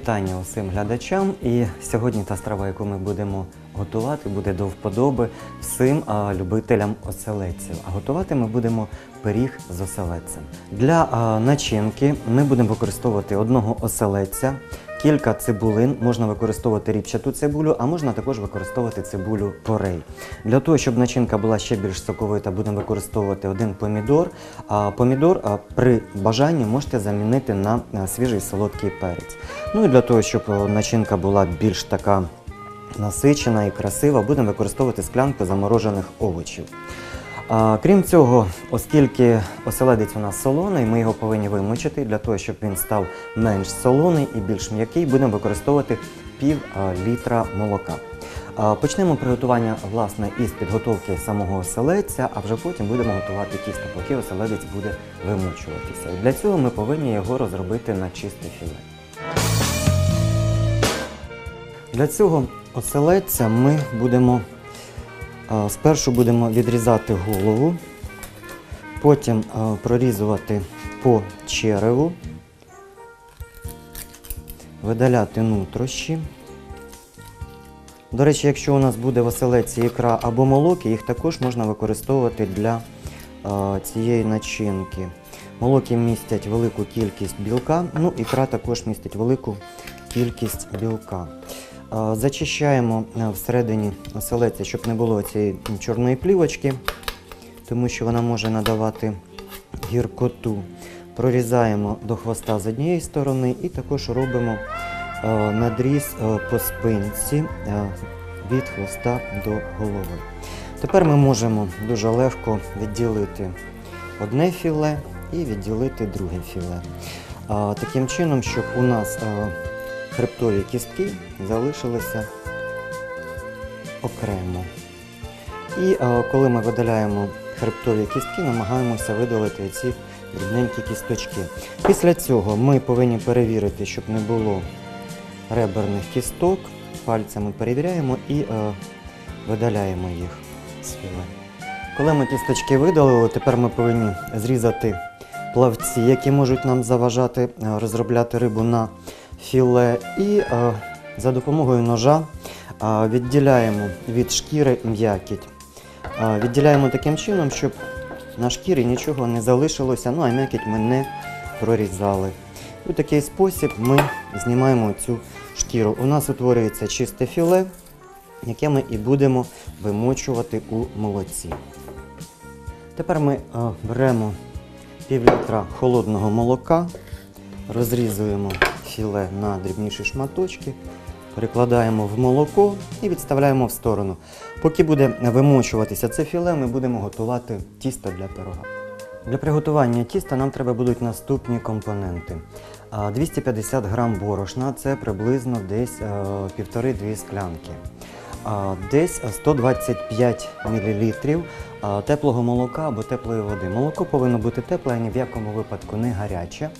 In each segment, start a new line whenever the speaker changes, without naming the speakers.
Вітання усім глядачам. І сьогодні та страва, яку ми будемо готувати, буде до вподоби всім а, любителям оселедців. А готувати ми будемо пиріг з оселедцем. Для а, начинки ми будемо використовувати одного оселедця, кілька цибулин. Можна використовувати ріпчату цибулю, а можна також використовувати цибулю порей. Для того, щоб начинка була ще більш соковита, будемо використовувати один помідор. А помідор при бажанні можете замінити на свіжий солодкий перець. Ну і для того, щоб начинка була більш така насичена і красива, будемо використовувати склянку заморожених овочів. Крім цього, оскільки оселедець у нас солоний, ми його повинні вимочити для того, щоб він став менш солоний і більш м'який, будемо використовувати пів літра молока. Почнемо приготування власне із підготовки самого оселедця, а вже потім будемо готувати тісто, поки оселедець буде вимочуватися. І для цього ми повинні його розробити на чисте філе. Для цього оселедця ми будемо спершу будемо відрізати голову, потім прорізувати по череву, видаляти нутрощі. До речі, якщо у нас буде в оселедці ікра або молоки, їх також можна використовувати для цієї начинки. Молоки містять велику кількість білка, ну ікра також містить велику кількість білка. Зачищаємо всередині оселедця, щоб не було цієї чорної плівочки, тому що вона може надавати гіркоту. Прорізаємо до хвоста з однієї сторони і також робимо надріз по спинці від хвоста до голови. Тепер ми можемо дуже легко відділити одне філе і відділити друге філе. Таким чином, щоб у нас хребтові кістки залишилися окремо. І коли ми видаляємо хребтові кістки, намагаємося видалити ці дрібненькі кісточки. Після цього ми повинні перевірити, щоб не було реберних кісток. Пальцями перевіряємо і е, видаляємо їх філе. Коли ми кісточки видалили, тепер ми повинні зрізати плавці, які можуть нам заважати е, розробляти рибу на філе. І е, за допомогою ножа е, відділяємо від шкіри м'якіть. Е, Відділяємо таким чином, щоб на шкірі нічого не залишилося, ну а м'якіть ми не прорізали. У такий спосіб ми знімаємо цю шкіру. У нас утворюється чисте філе, яке ми і будемо вимочувати у молоці. Тепер ми беремо пів літра холодного молока, розрізуємо філе на дрібніші шматочки, перекладаємо в молоко і відставляємо в сторону. Поки буде вимочуватися це філе, ми будемо готувати тісто для пирога. Для приготування тіста нам треба будуть наступні компоненти. 250 грам борошна це приблизно десь е, півтори-дві склянки. Десь 125 мл теплого молока або теплої води. Молоко повинно бути тепле, а ні в якому випадку не гаряче.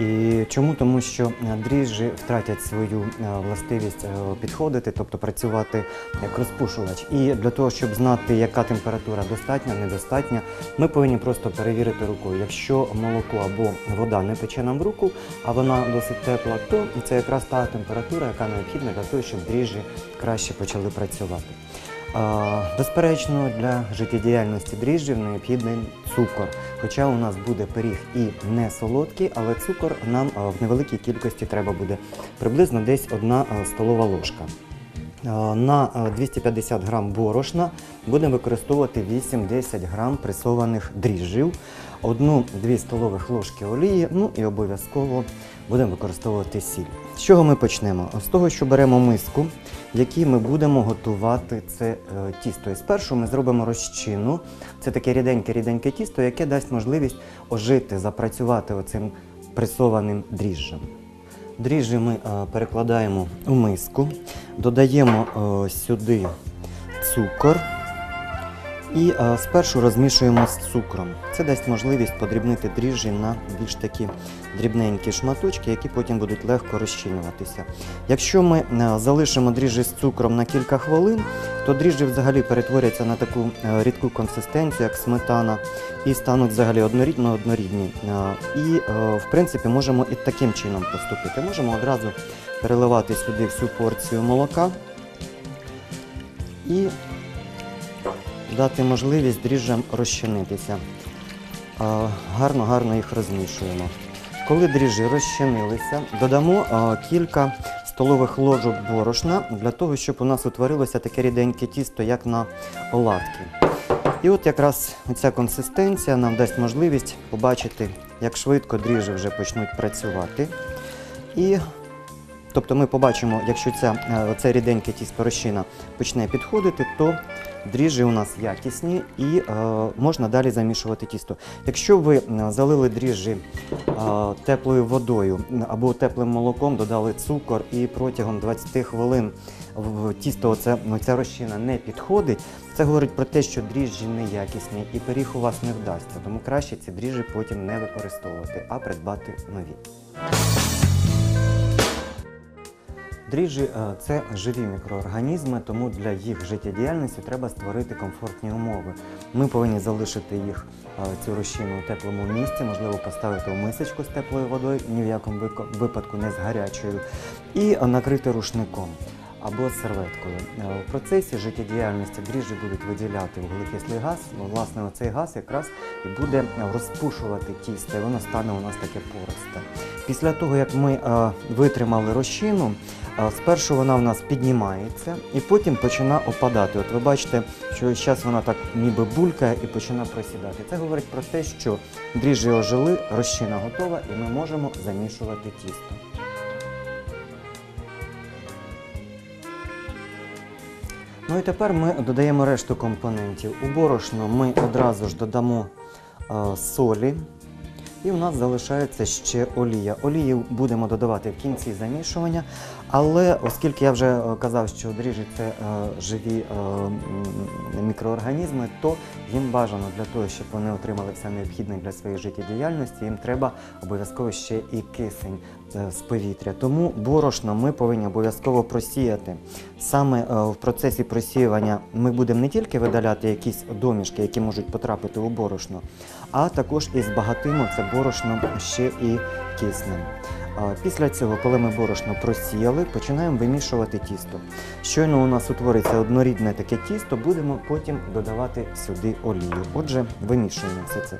І чому? Тому що е, дріжджі втратять свою е, властивість е, підходити, тобто працювати як розпушувач. І для того, щоб знати, яка температура достатня, недостатня, ми повинні просто перевірити рукою. Якщо молоко або вода не пече нам в руку, а вона досить тепла, то це якраз та температура, яка необхідна для того, щоб дріжджі краще почали працювати. Безперечно, для життєдіяльності дріжджів необхідний цукор. Хоча у нас буде пиріг і не солодкий, але цукор нам в невеликій кількості треба буде приблизно десь одна столова ложка. На 250 грам борошна будемо використовувати 8-10 грам пресованих дріжджів, 1-2 столових ложки олії, ну і обов'язково будемо використовувати сіль. З чого ми почнемо? З того, що беремо миску, в якій ми будемо готувати це е, тісто. І спершу ми зробимо розчину. Це таке ріденьке-ріденьке тісто, яке дасть можливість ожити, запрацювати оцим пресованим дріжджем. Дріжджі ми е, перекладаємо у миску, додаємо е, сюди цукор І е, спершу розмішуємо з цукром. Це дасть можливість подрібнити дріжджі на більш такі дрібненькі шматочки, які потім будуть легко розчинюватися. Якщо ми е, залишимо дріжджі з цукром на кілька хвилин, то дріжджі взагалі перетворяться на таку е, рідку консистенцію, як сметана, і стануть взагалі однорідно однорідні. Е, І, е, в принципі, можемо і таким чином поступити. Можемо одразу переливати сюди всю порцію молока і дати можливість дріжджам розчинитися. Гарно-гарно їх розмішуємо. Коли дріжджі розчинилися, додамо кілька столових ложок борошна для того, щоб у нас утворилося таке ріденьке тісто, як на оладки. І от якраз ця консистенція нам дасть можливість побачити, як швидко дріжджі вже почнуть працювати. І Тобто ми побачимо, якщо ця, е, це ріденьке тісто розчина почне підходити, то дріжджі у нас якісні і е, можна далі замішувати тісто. Якщо ви е, залили дріжджі е, теплою водою або теплим молоком, додали цукор і протягом 20 хвилин в тісто оце, ну, ця розчина не підходить, це говорить про те, що дріжджі неякісні і пиріг у вас не вдасться. Тому краще ці дріжджі потім не використовувати, а придбати нові. Дріжджі е, це живі мікроорганізми, тому для їх життєдіяльності треба створити комфортні умови. Ми повинні залишити їх е, цю розчину у теплому місці, можливо, поставити у мисочку з теплою водою, ні в якому випадку не з гарячою, і е, накрити рушником або серветкою. Е, В процесі життєдіяльності дріжджі будуть виділяти вуглекислий газ. Ну, Власне, оцей газ якраз і буде е, розпушувати тісто, і воно стане у нас таке пористе. Після того, як ми е, витримали розчину, спершу вона в нас піднімається і потім починає опадати. От ви бачите, що зараз вона так ніби булькає і починає просідати. Це говорить про те, що дріжджі ожили, розчина готова, і ми можемо замішувати тісто. Ну і тепер ми додаємо решту компонентів. У борошно ми одразу ж додамо е, солі. І у нас залишається ще олія. Олію будемо додавати в кінці замішування, але оскільки я вже е, казав, що дріжджі це е, живі е, мікроорганізми, то їм бажано для того, щоб вони отримали все необхідне для своєї життєдіяльності, їм треба обов'язково ще і кисень з повітря. Тому борошно ми повинні обов'язково просіяти. Саме в процесі просіювання ми будемо не тільки видаляти якісь домішки, які можуть потрапити у борошно, а також і збагатимо це борошно ще і киснем. Після цього, коли ми борошно просіяли, починаємо вимішувати тісто. Щойно у нас утвориться однорідне таке тісто, будемо потім додавати сюди олію. Отже, вимішуємо все це.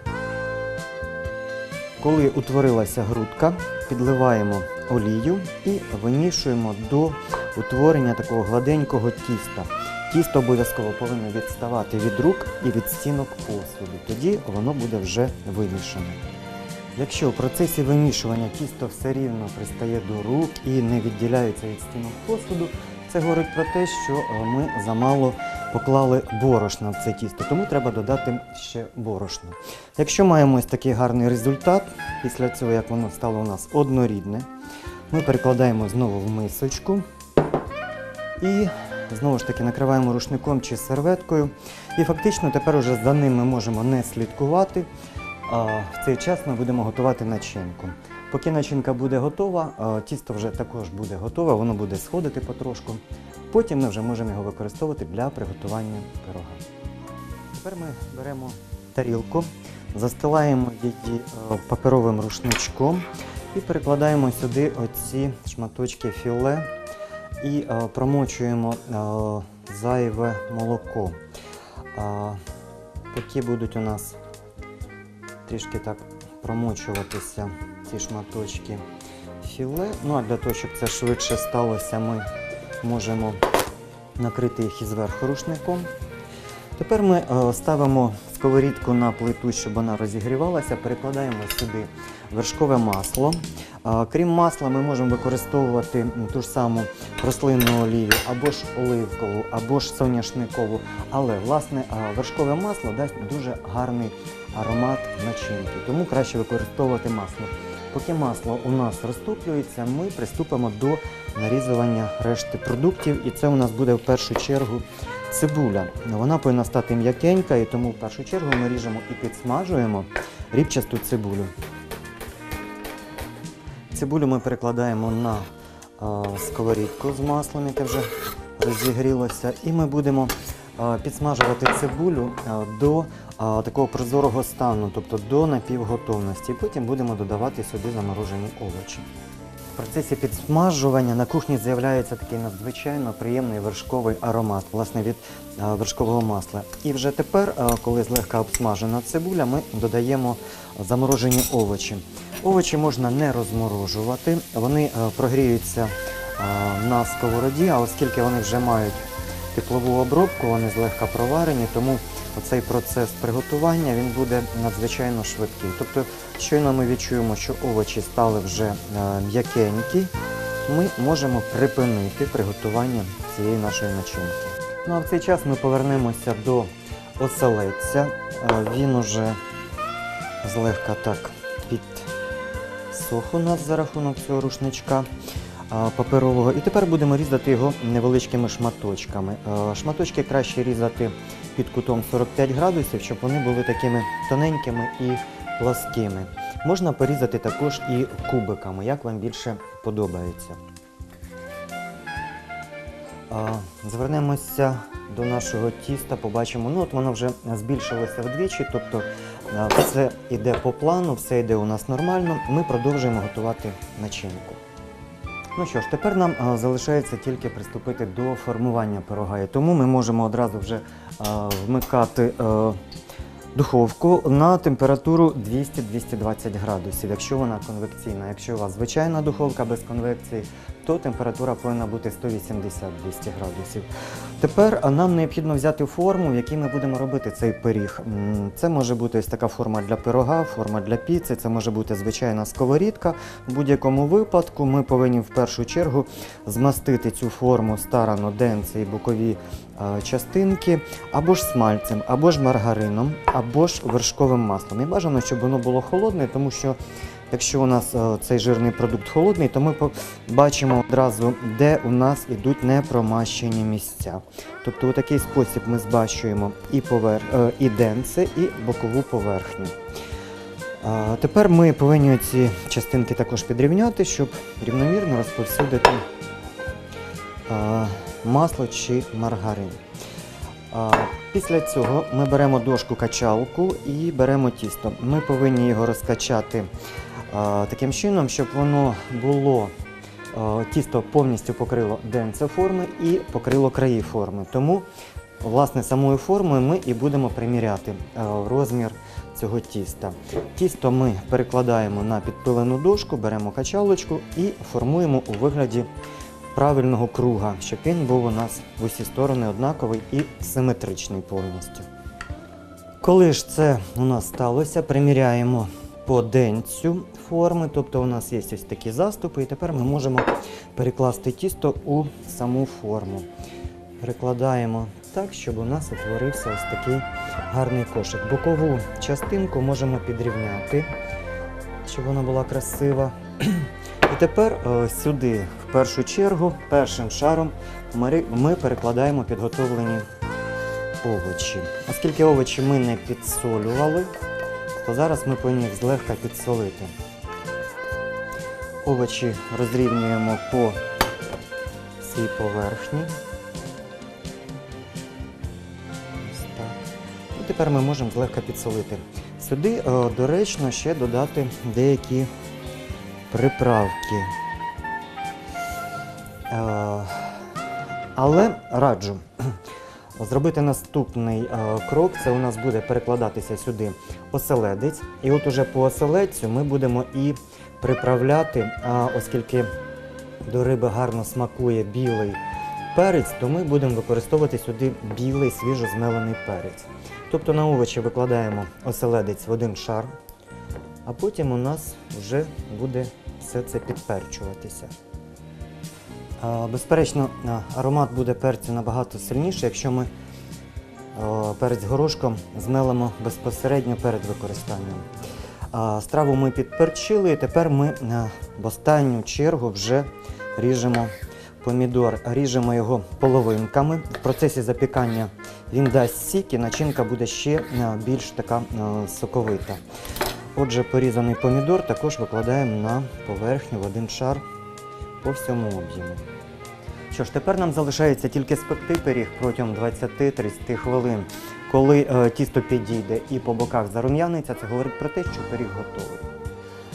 Коли утворилася грудка, підливаємо олію і вимішуємо до утворення такого гладенького тіста. Тісто обов'язково повинно відставати від рук і від стінок посуду. Тоді воно буде вже вимішане. Якщо в процесі вимішування тісто все рівно пристає до рук і не відділяється від стінок посуду, це говорить про те, що е, ми замало поклали борошна в це тісто, тому треба додати ще борошно. Якщо маємо ось такий гарний результат, після цього як воно стало у нас однорідне, ми перекладаємо знову в мисочку і знову ж таки накриваємо рушником чи серветкою. І фактично тепер уже за ним ми можемо не слідкувати. В цей час ми будемо готувати начинку. Поки начинка буде готова, тісто вже також буде готове, воно буде сходити потрошку. Потім ми вже можемо його використовувати для приготування пирога. Тепер ми беремо тарілку, застилаємо її паперовим рушничком і перекладаємо сюди оці шматочки філе і промочуємо зайве молоко. Поки будуть у нас трішки так промочуватися ці шматочки філе. Ну а для того, щоб це швидше сталося, ми можемо накрити їх і зверху рушником. Тепер ми е, ставимо сковорідку на плиту, щоб вона розігрівалася, перекладаємо сюди вершкове масло. Крім масла, ми можемо використовувати ту ж саму рослинну олію, або ж оливкову, або ж соняшникову. Але власне вершкове масло дасть дуже гарний аромат начинки, тому краще використовувати масло. Поки масло у нас розтоплюється, ми приступимо до нарізування решти продуктів, і це у нас буде в першу чергу цибуля. Вона повинна стати м'якенька, і тому в першу чергу ми ріжемо і підсмажуємо рібчасту цибулю. Цибулю ми перекладаємо на сковорідку з маслом, яке вже розігрілося, і ми будемо підсмажувати цибулю до такого прозорого стану, тобто до напівготовності. Потім будемо додавати сюди заморожені овочі. В процесі підсмажування на кухні з'являється такий надзвичайно приємний вершковий аромат, власне, від вершкового масла. І вже тепер, коли злегка обсмажена цибуля, ми додаємо заморожені овочі. Овочі можна не розморожувати, вони е, прогріються е, на сковороді, а оскільки вони вже мають теплову обробку, вони злегка проварені, тому оцей процес приготування він буде надзвичайно швидкий. Тобто, щойно ми відчуємо, що овочі стали вже е, м'якенькі, ми можемо припинити приготування цієї нашої начинки. Ну а в цей час ми повернемося до оселедця. Е, Він уже злегка так підсох у нас за рахунок цього рушничка паперового. І тепер будемо різати його невеличкими шматочками. Шматочки краще різати під кутом 45 градусів, щоб вони були такими тоненькими і пласкими. Можна порізати також і кубиками, як вам більше подобається. Звернемося до нашого тіста, побачимо, ну от воно вже збільшилося вдвічі, тобто все йде по плану, все йде у нас нормально. Ми продовжуємо готувати начинку. Ну що ж, тепер нам а, залишається тільки приступити до формування пирога. І тому ми можемо одразу вже а, вмикати а, духовку на температуру 200-220 градусів, якщо вона конвекційна. Якщо у вас звичайна духовка без конвекції, то температура повинна бути 180-200 градусів. Тепер нам необхідно взяти форму, в якій ми будемо робити цей пиріг. Це може бути ось така форма для пирога, форма для піци, це може бути звичайна сковорідка. В будь-якому випадку ми повинні в першу чергу змастити цю форму старано денці і бокові частинки або ж смальцем, або ж маргарином, або ж вершковим маслом. І бажано, щоб воно було холодне, тому що якщо у нас е, цей жирний продукт холодний, то ми бачимо одразу, де у нас ідуть непромащені місця. Тобто у такий спосіб ми збащуємо і, повер... е, і денце, і бокову поверхню. Тепер ми повинні ці частинки також підрівняти, щоб рівномірно розповсюдити масло чи маргарин. Після цього ми беремо дошку качалку і беремо тісто. Ми повинні його розкачати таким чином, щоб воно було тісто повністю покрило денце форми і покрило краї форми. Тому, власне, самою формою ми і будемо приміряти розмір цього тіста. Тісто ми перекладаємо на підпилену дошку, беремо качалочку і формуємо у вигляді правильного круга, щоб він був у нас в усі сторони однаковий і симетричний повністю. Коли ж це у нас сталося, приміряємо по денцю форми, тобто у нас є ось такі заступи, і тепер ми можемо перекласти тісто у саму форму. Перекладаємо так, щоб у нас утворився ось такий гарний кошик. Бокову частинку можемо підрівняти, щоб вона була красива. І тепер е, сюди, в першу чергу, першим шаром ми, перекладаємо підготовлені овочі. Оскільки овочі ми не підсолювали, то зараз ми повинні їх злегка підсолити. Овочі розрівнюємо по всій поверхні. І тепер ми можемо злегка підсолити. Сюди е, доречно ще додати деякі приправки. Е, але раджу зробити наступний е, крок. Це у нас буде перекладатися сюди оселедець. І от уже по оселедцю ми будемо і приправляти, оскільки до риби гарно смакує білий перець, то ми будемо використовувати сюди білий свіжозмелений перець. Тобто на овочі викладаємо оселедець в один шар, а потім у нас вже буде все це підперчуватися. Безперечно, аромат буде перцю набагато сильніший, якщо ми перець горошком змелимо безпосередньо перед використанням. Страву ми підперчили, і тепер ми в останню чергу вже ріжемо помідор, ріжемо його половинками. В процесі запікання він дасть сік і начинка буде ще е, більш така е, соковита. Отже, порізаний помідор також викладаємо на поверхню в один шар по всьому об'єму. Що ж, тепер нам залишається тільки спекти пиріг протягом 20-30 хвилин. Коли е, тісто підійде і по боках зарум'яниться, це говорить про те, що пиріг готовий.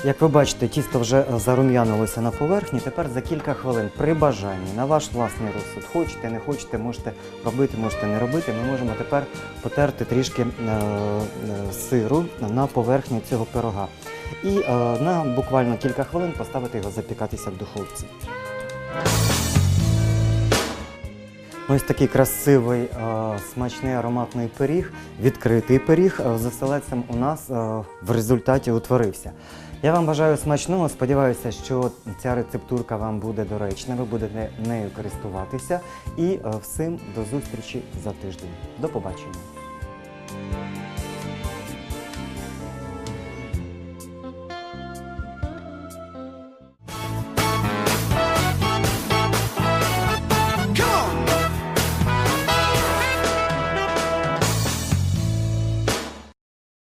Як ви бачите, тісто вже зарум'янилося на поверхні. Тепер за кілька хвилин при бажанні на ваш власний розсуд. Хочете, не хочете, можете робити, можете не робити. Ми можемо тепер потерти трішки е, е, сиру на поверхні цього пирога. І е, на буквально кілька хвилин поставити його запікатися в духовці. Ось такий красивий, е, смачний ароматний пиріг, відкритий пиріг е, з оселедцем у нас е, в результаті утворився. Я вам бажаю смачного. Сподіваюся, що ця рецептурка вам буде доречна. Ви будете нею користуватися. І всім до зустрічі за тиждень. До побачення.